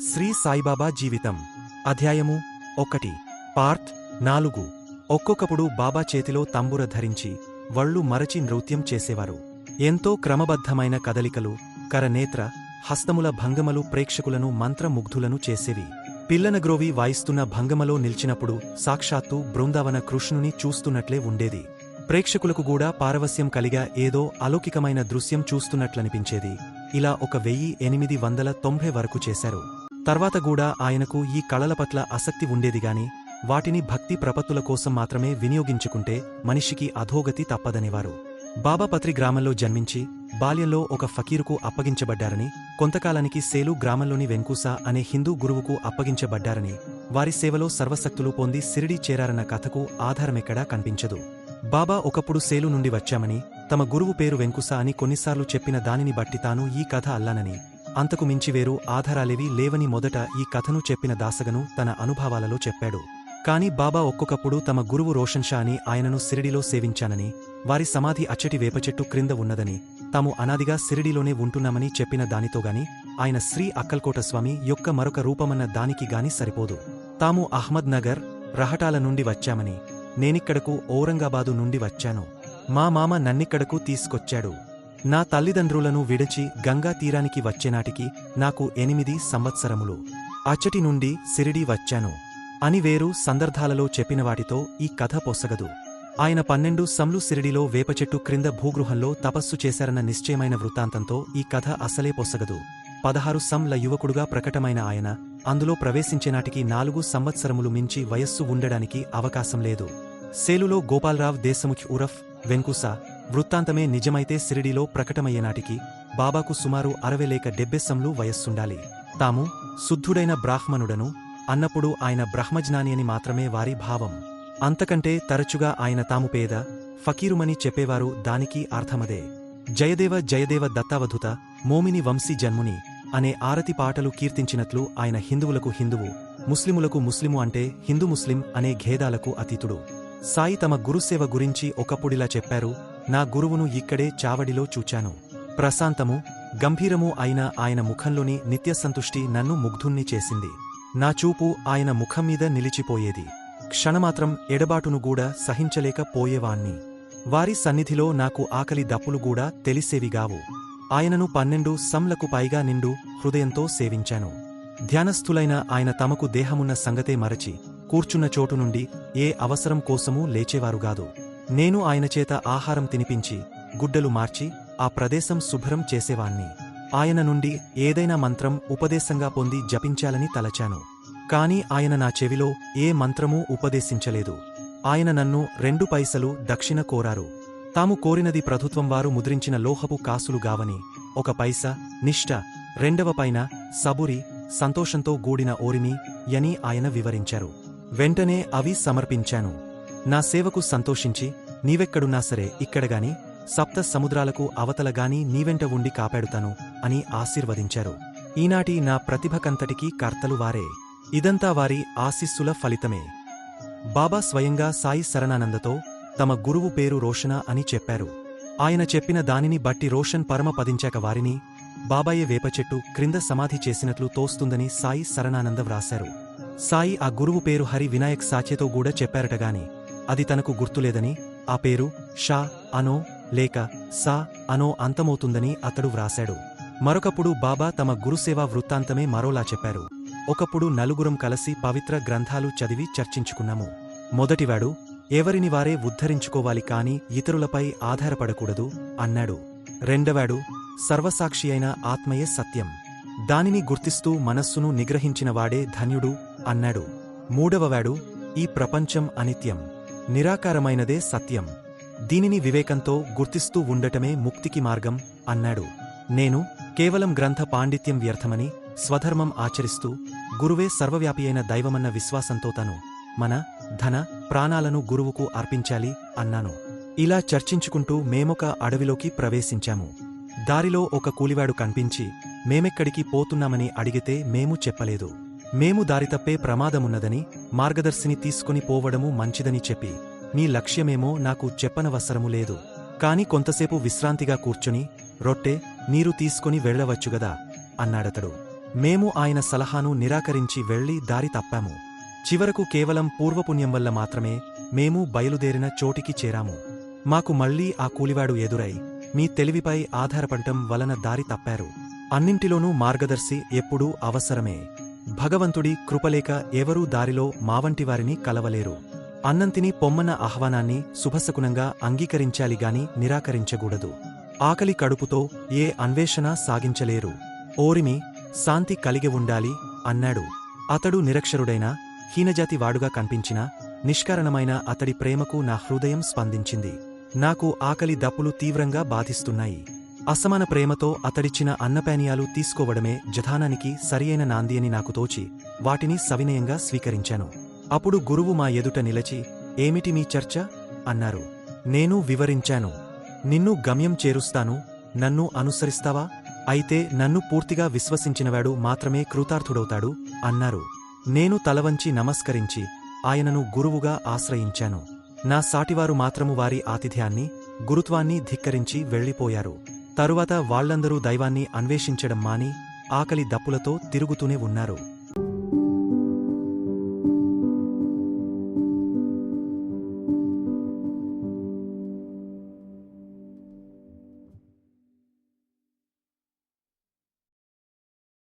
శ్రీ సాయిబాబా జీవితం అధ్యాయము ఒకటి పార్ట్ నాలుగు. ఒక్కొక్కప్పుడు బాబా చేతిలో తంబుర ధరించి వళ్ళు మరచి నృత్యం చేసేవారు. ఎంతో క్రమబద్ధమైన కదలికలు కరనేత్ర హస్తముల భంగమలు ప్రేక్షకులను మంత్రముగ్ధులను చేసేవి. పిల్లనగ్రోవి వాయిస్తున్న భంగమలో నిల్చినప్పుడు సాక్షాత్తు బృందావన కృష్ణుని చూస్తున్నట్లే ఉండేది. ప్రేక్షకులకు కూడా పారవస్యం కలిగా ఏదో అలౌకికమైన దృశ్యం చూస్తున్నట్లనిపించేది. ఇలా ఒక వెయ్యి ఎనిమిది వందల తొంభై వరకు చేశారు. తర్వాత కూడా ఆయనకు ఈ కళల పట్ల ఆసక్తి ఉండేదిగాని వాటిని భక్తి ప్రపత్తుల కోసం మాత్రమే వినియోగించుకుంటే మనిషికి అధోగతి తప్పదనేవారు. బాబాపత్రి గ్రామంలో జన్మించి బాల్యంలో ఒక ఫకీరుకు అప్పగించబడ్డారని కొంతకాలానికి సేలు గ్రామంలోని వెంకూస అనే హిందూ గురువుకు అప్పగించబడ్డారని వారి సేవలో సర్వశక్తులు పొంది సిరిడి చేరారన్న కథకు ఆధారమెక్కడా కనిపించదు. బాబా ఒకప్పుడు సేలు నుండి వచ్చామని తమ గురువు పేరు వెంకుస అని కొన్నిసార్లు చెప్పిన దానిని బట్టి తాను ఈ కథ అల్లానని అంతకు మించి వేరు ఆధారాలేవీ లేవని మొదట ఈ కథను చెప్పిన దాసగను తన అనుభవాలలో చెప్పాడు. కాని బాబా ఒక్కొక్కప్పుడు తమ గురువు రోషన్ షా అని ఆయనను సిరిడిలో సేవించానని వారి సమాధి అచ్చటి వేపచెట్టు క్రింద ఉన్నదని తాము అనాదిగా సిరిడిలోనే ఉంటున్నామని చెప్పిన దానితోగాని ఆయన శ్రీ అక్కల్కోట స్వామి యొక్క మరొక రూపమన్న దానికి గాని సరిపోదు. తాము అహ్మద్ నగర్ రహటాల నుండి వచ్చామని నేనిక్కడకు ఔరంగాబాదు నుండి వచ్చాను. మా మామ నన్నిక్కడకు తీసుకొచ్చాడు. నా తల్లిదండ్రులను విడిచి గంగా తీరానికి వచ్చేనాటికి నాకు ఎనిమిది సంవత్సరములు. అచ్చటి నుండి సిరిడి వచ్చాను. అని వేరు సందర్భాలలో చెప్పిన వాటితో ఈ కథ పొసగదు. ఆయన పన్నెండు సంలు సిరిడిలో వేపచెట్టు క్రింద భూగృహంలో తపస్సు చేశారన్న నిశ్చయమైన వృత్తాంతంతో ఈ కథ అసలే పొసగదు. పదహారు సంల యువకుడుగా ప్రకటమైన ఆయన అందులో ప్రవేశించేనాటికి నాలుగు సంవత్సరములు మించి వయస్సు ఉండడానికి అవకాశం లేదు. సేలులో గోపాలరావ్ దేశముఖ్ ఉరఫ్ వెంకుస వృత్తాంతమే నిజమైతే సిరిడిలో ప్రకటమయ్యేనాటికి బాబాకు సుమారు అరవై లేక డెబ్బెస్సంలు వయస్సుండాలి. తాము శుద్ధుడైన బ్రాహ్మణుడను అన్నప్పుడు ఆయన బ్రహ్మజ్ఞాని అని మాత్రమే వారి భావం. అంతకంటే తరచుగా ఆయన తాము పేద ఫకీరుమని చెప్పేవారు దానికి అర్థమదే. జయదేవ జయదేవ దత్తావధుత మోమిని వంశీ జన్ముని అనే ఆరతి పాటలు కీర్తించినట్లు ఆయన హిందువులకు హిందువు ముస్లిములకు ముస్లిము అంటే హిందూ ముస్లిం అనే ఘేదాలకు అతీతుడు. సాయి తమ గురుసేవ గురించి ఒకప్పుడిలా చెప్పారు నా గురువును ఇక్కడే చావడిలో చూచాను. ప్రశాంతము గంభీరము అయిన ఆయన ముఖంలోని నిత్యసంతుష్టి నన్ను ముగ్ధుణ్ణి చేసింది. నా చూపు ఆయన ముఖం మీద నిలిచిపోయేది. క్షణమాత్రం ఎడబాటును గూడా సహించలేకపోయేవాణ్ణి వారి సన్నిధిలో నాకు ఆకలి దప్పులు గూడా తెలిసేవిగావు. ఆయనను పన్నెండు సంలకు పైగా నిండు హృదయంతో సేవించాను. ధ్యానస్థులైన ఆయన తమకు దేహమున్న సంగతే మరచి కూర్చున్న చోటు నుండి ఏ అవసరం కోసమూ లేచేవారుగాదు నేను ఆయన చేత ఆహారం తినిపించి గుడ్డలు మార్చి ఆ ప్రదేశం శుభ్రం చేసేవాణ్ణి. ఆయన నుండి ఏదైనా మంత్రం ఉపదేశంగా పొంది జపించాలని తలచాను. కాని ఆయన నా చెవిలో ఏ మంత్రమూ ఉపదేశించలేదు. ఆయన నన్ను రెండు పైసలు దక్షిణ కోరారు. తాము కోరినది ప్రభుత్వం వారు ముద్రించిన లోహపు కాసులు గావని ఒక పైస నిష్ఠ రెండవ పైన సబురి సంతోషంతో గూడిన ఓరిమి యని ఆయన వివరించారు. వెంటనే అవి సమర్పించాను. నా సేవకు సంతోషించి నీవెక్కడున్నా సరే ఇక్కడగాని సప్త సముద్రాలకు అవతలగాని నీవెంట ఉండి కాపాడుతాను అని ఆశీర్వదించారు. ఈనాటి నా ప్రతిభకంతటికీ కర్తలు వారే. ఇదంతా వారి ఆశీస్సుల ఫలితమే. బాబా స్వయంగా సాయి శరణానందతో తమ గురువు పేరు రోషన అని చెప్పారు. ఆయన చెప్పిన దానిని బట్టి రోషన్ పరమ పదించాక వారిని బాబాయే వేపచెట్టు క్రింద సమాధి చేసినట్లు తోస్తుందని సాయి శరణానంద వ్రాశారు. సాయి ఆ గురువు పేరు హరి వినాయక్ సాచేతో కూడా చెప్పారటగాని అది తనకు గుర్తులేదని ఆ పేరు షా అనో లేక సా అనో అంతమవుతుందని అతడు వ్రాశాడు. మరొకప్పుడు బాబా తమ గురుసేవా వృత్తాంతమే మరోలా చెప్పారు. ఒకప్పుడు నలుగురం కలిసి పవిత్ర గ్రంథాలు చదివి చర్చించుకున్నాము. మొదటివాడు ఎవరిని వారే ఉద్ధరించుకోవాలి కాని ఇతరులపై ఆధారపడకూడదు అన్నాడు. రెండవాడు సర్వసాక్షి అయిన ఆత్మయే సత్యం. దానిని గుర్తిస్తూ మనస్సును నిగ్రహించినవాడే ధన్యుడు అన్నాడు. మూడవవాడు ఈ ప్రపంచం అనిత్యం. నిరాకారమైనదే సత్యం. దీనిని వివేకంతో గుర్తిస్తూ ఉండటమే ముక్తికి మార్గం అన్నాడు. నేను కేవలం గ్రంథ పాండిత్యం వ్యర్థమని స్వధర్మం ఆచరిస్తూ గురువే సర్వవ్యాపి అయిన దైవమన్న విశ్వాసంతో తను మన ధన ప్రాణాలను గురువుకు అర్పించాలి అన్నాను. ఇలా చర్చించుకుంటూ మేమొక అడవిలోకి ప్రవేశించాము. దారిలో ఒక కూలివాడు కనిపించి మేమెక్కడికి పోతున్నామని అడిగితే మేము చెప్పలేదు. మేము దారితప్పే ప్రమాదమున్నదని మార్గదర్శిని తీసుకుని పోవడము మంచిదని చెప్పి నీ లక్ష్యమేమో నాకు చెప్పనవసరము లేదు. కాని కొంతసేపు విశ్రాంతిగా కూర్చుని రొట్టె నీరు తీసుకుని వెళ్ళవచ్చుగదా అన్నాడతడు. మేము ఆయన సలహాను నిరాకరించి వెళ్ళి దారి తప్పాము. చివరకు కేవలం పూర్వపుణ్యం వల్ల మాత్రమే మేము బయలుదేరిన చోటికి చేరాము. మాకు మళ్ళీ ఆ కూలివాడు ఎదురై మీ తెలివిపై ఆధారపడటం వలన దారి తప్పారు. అన్నింటిలోనూ మార్గదర్శి ఎప్పుడూ అవసరమే. భగవంతుడి కృపలేక ఎవరూ దారిలో మావంటివారిని కలవలేరు. అన్నంతిని పొమ్మన్న ఆహ్వానాన్ని శుభశకునంగా అంగీకరించాలిగాని నిరాకరించకూడదు. ఆకలి కడుపుతో ఏ అన్వేషణ సాగించలేరు. ఓరిమి శాంతి కలిగి ఉండాలి అన్నాడు. అతడు నిరక్షరుడైన హీనజాతి వాడుగా కనిపించిన నిష్కారణమైన అతడి ప్రేమకు నా హృదయం స్పందించింది. నాకు ఆకలి దప్పులు తీవ్రంగా బాధిస్తున్నాయి. అసమాన ప్రేమతో అతడిచ్చిన అన్నపానీయాలు తీసుకోవడమే జధానానికి సరియైన నాంది అని నాకు తోచి వాటిని సవినయంగా స్వీకరించాను. అప్పుడు గురువు మా ఎదుట నిలచి ఏమిటి మీ చర్చ? అన్నారు. నేను వివరించాను. నిన్ను గమ్యం చేరుస్తాను. నన్ను అనుసరిస్తావా? అయితే నన్ను పూర్తిగా విశ్వసించినవాడు మాత్రమే కృతార్థుడవుతాడు అన్నారు. నేను తలవంచి నమస్కరించి ఆయనను గురువుగా ఆశ్రయించాను. నా సాటివారు మాత్రము వారి ఆతిథ్యాన్ని గురుత్వాన్ని ధిక్కరించి వెళ్ళిపోయారు. తరువాత వాళ్ళందరూ దైవాన్ని అన్వేషించడం మాని ఆకలి దప్పులతో తిరుగుతూనే ఉన్నారు.